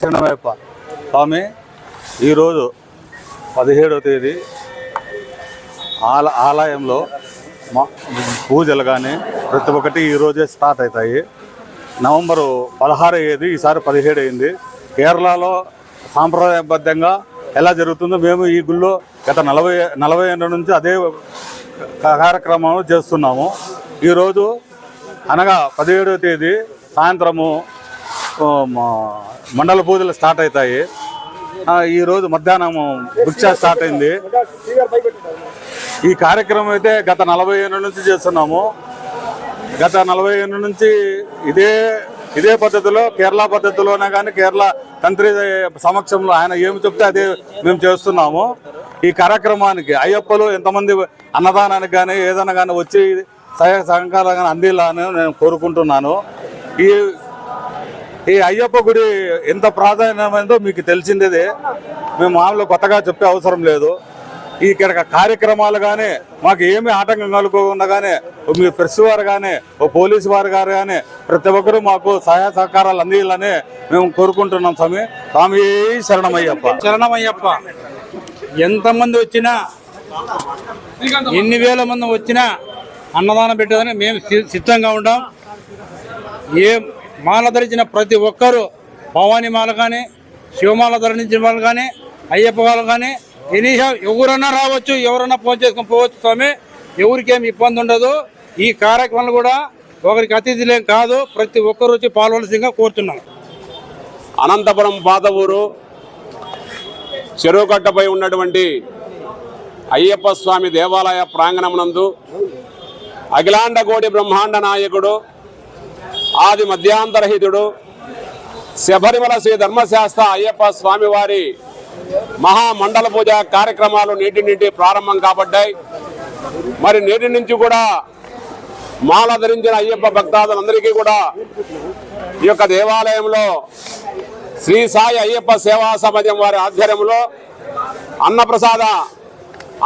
చిన్నవైప స్వామి ఈరోజు పదిహేడవ తేదీ ఆల ఆలయంలో మా పూజలు కానీ ప్రతి ఒక్కటి ఈరోజే స్టార్ట్ అవుతాయి. నవంబరు పదహారు అయ్యేది ఈసారి పదిహేడు అయింది. కేరళలో సాంప్రదాయబద్ధంగా ఎలా జరుగుతుందో మేము ఈ గుళ్ళో గత నలభై నలభై ఏళ్ళ నుంచి అదే కార్యక్రమాలు చేస్తున్నాము. ఈరోజు అనగా పదిహేడవ తేదీ సాయంత్రము మా- మండల పూజలు స్టార్ట్ అవుతాయి. ఈరోజు మధ్యాహ్నం భిక్ష స్టార్ట్ అయింది. ఈ కార్యక్రమం అయితే గత నలభై ఏళ్ళ నుంచి చేస్తున్నాము. గత నలభై ఏళ్ళ నుంచి ఇదే ఇదే పద్ధతిలో కేరళ పద్ధతిలోనే కానీ కేరళ తంత్రి సమక్షంలో ఆయన ఏమి చెప్తే అదే మేము చేస్తున్నాము. ఈ కార్యక్రమానికి అయ్యప్పలు ఎంతమంది అన్నదానానికి కానీ ఏదైనా కానీ వచ్చి సహాయ సహకారాలు కానీ అందేలా నేను కోరుకుంటున్నాను. ఈ ఈ అయ్యప్ప గుడి ఎంత ప్రాధాన్యమైందో మీకు తెలిసిందేదే. మేము మామూలు కొత్తగా చెప్పే అవసరం లేదు. ఈ ఇక్కడ కార్యక్రమాలు కానీ మాకు ఏమి ఆటంకం కలుకోకుండా కానీ మీ ప్రెస్ వారు కానీ ఓ పోలీసు వారు గారు కానీ ప్రతి ఒక్కరూ మాకు సహాయ సహకారాలు అందియాలని మేము కోరుకుంటున్నాం స్వామి. స్వామి శరణమయ్యప్ప శరణమయ్యప్ప ఎంతమంది వచ్చినా ఎన్ని వేల మంది వచ్చినా అన్నదానం పెట్టేదని మేము సి- సిద్ధంగా ఉంటాం. ఏ మాల ధరించిన ప్రతి ఒక్కరూ భవానీ మాల కానీ శివమాల ధరించిన వాళ్ళు కానీ అయ్యప్ప వాళ్ళు కానీ ఎనీ ఎవరన్నా రావచ్చు ఎవరన్నా ఫోన్ చేసుకొని పోవచ్చు స్వామి ఎవరికేం ఇబ్బంది ఉండదు. ఈ కార్యక్రమాలు కూడా ఒకరికి అతిథులేం కాదు ప్రతి ఒక్కరు వచ్చి పాల్గొనవలసిందిగా కోరుతున్నాం. అనంతపురం పాత ఊరు చెరువుకట్టపై ఉన్నటువంటి అయ్యప్ప స్వామి దేవాలయ ప్రాంగణమునందు అఖిలాండకోటి బ్రహ్మాండ నాయకుడు ఆది మధ్యాంతరహితుడు శబరిమల శ్రీ ధర్మశాస్త్ర అయ్యప్ప స్వామివారి మహామండల పూజ కార్యక్రమాలు నేటి నుండి ప్రారంభం కాబడ్డాయి. మరి నేటి నుంచి కూడా మాల ధరించిన అయ్యప్ప భక్తాదులందరికీ కూడా ఈ యొక్క దేవాలయంలో శ్రీ సాయి అయ్యప్ప సేవా సమాజం వారి ఆధ్వర్యంలో అన్నప్రసాద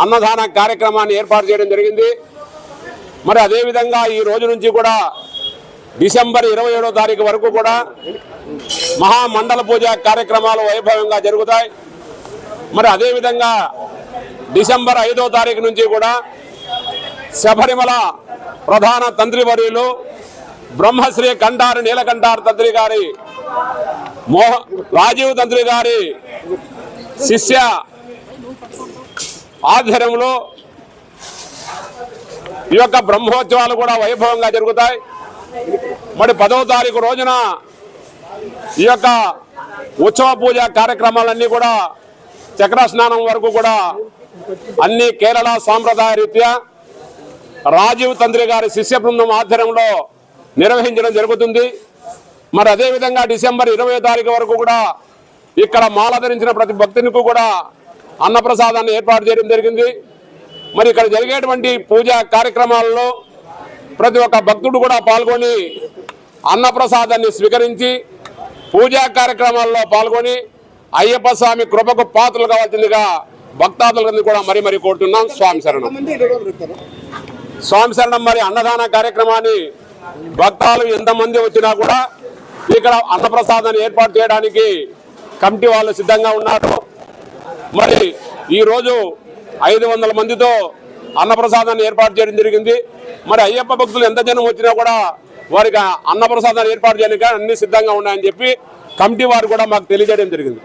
అన్నదాన కార్యక్రమాన్ని ఏర్పాటు చేయడం జరిగింది. మరి అదేవిధంగా ఈ రోజు నుంచి కూడా డిసెంబర్ ఇరవై ఏడో తారీఖు వరకు కూడా మహామండల పూజ కార్యక్రమాలు వైభవంగా జరుగుతాయి. మరి అదేవిధంగా డిసెంబర్ ఐదో తారీఖు నుంచి కూడా శబరిమల ప్రధాన తంత్రివర్యులు బ్రహ్మశ్రీ కంఠారి నీలకంఠారి తంత్రి గారి మోహ రాజీవ్ తంత్రి గారి శిష్య ఆధ్వర్యంలో ఈ యొక్క బ్రహ్మోత్సవాలు కూడా వైభవంగా జరుగుతాయి. మరి పదవ తారీఖు రోజున ఈ యొక్క ఉత్సవ పూజ కార్యక్రమాలన్నీ కూడా చక్ర స్నానం వరకు కూడా అన్ని కేరళ సాంప్రదాయ రీత్యా రాజీవ్ తంత్రి గారి శిష్య బృందం ఆధ్వర్యంలో నిర్వహించడం జరుగుతుంది. మరి అదేవిధంగా డిసెంబర్ ఇరవై తారీఖు వరకు కూడా ఇక్కడ మాల ధరించిన ప్రతి భక్తునికి కూడా అన్నప్రసాదాన్ని ఏర్పాటు చేయడం జరిగింది. మరి ఇక్కడ జరిగేటువంటి పూజా కార్యక్రమాలలో ప్రతి ఒక్క భక్తుడు కూడా పాల్గొని అన్నప్రసాదాన్ని స్వీకరించి పూజా కార్యక్రమాల్లో పాల్గొని అయ్యప్ప స్వామి కృపకు పాత్రలు కావాల్సిందిగా భక్తాదులందరూ కూడా మరి మరీ కోరుతున్నాం. స్వామి శరణం. స్వామి శరణం మరి అన్నదాన కార్యక్రమాన్ని భక్తాలు ఎంతమంది వచ్చినా కూడా ఇక్కడ అన్నప్రసాదాన్ని ఏర్పాటు చేయడానికి కమిటీ వాళ్ళు సిద్ధంగా ఉన్నారు. మరి ఈరోజు ఐదు వందల మందితో అన్నప్రసాదాన్ని ఏర్పాటు చేయడం జరిగింది. మరి అయ్యప్ప భక్తులు ఎంత జనం వచ్చినా కూడా వారికి అన్నప్రసాదాన్ని ఏర్పాటు చేయడానికి అన్ని సిద్ధంగా ఉన్నాయని చెప్పి కమిటీ వారు కూడా మాకు తెలియజేయడం జరిగింది.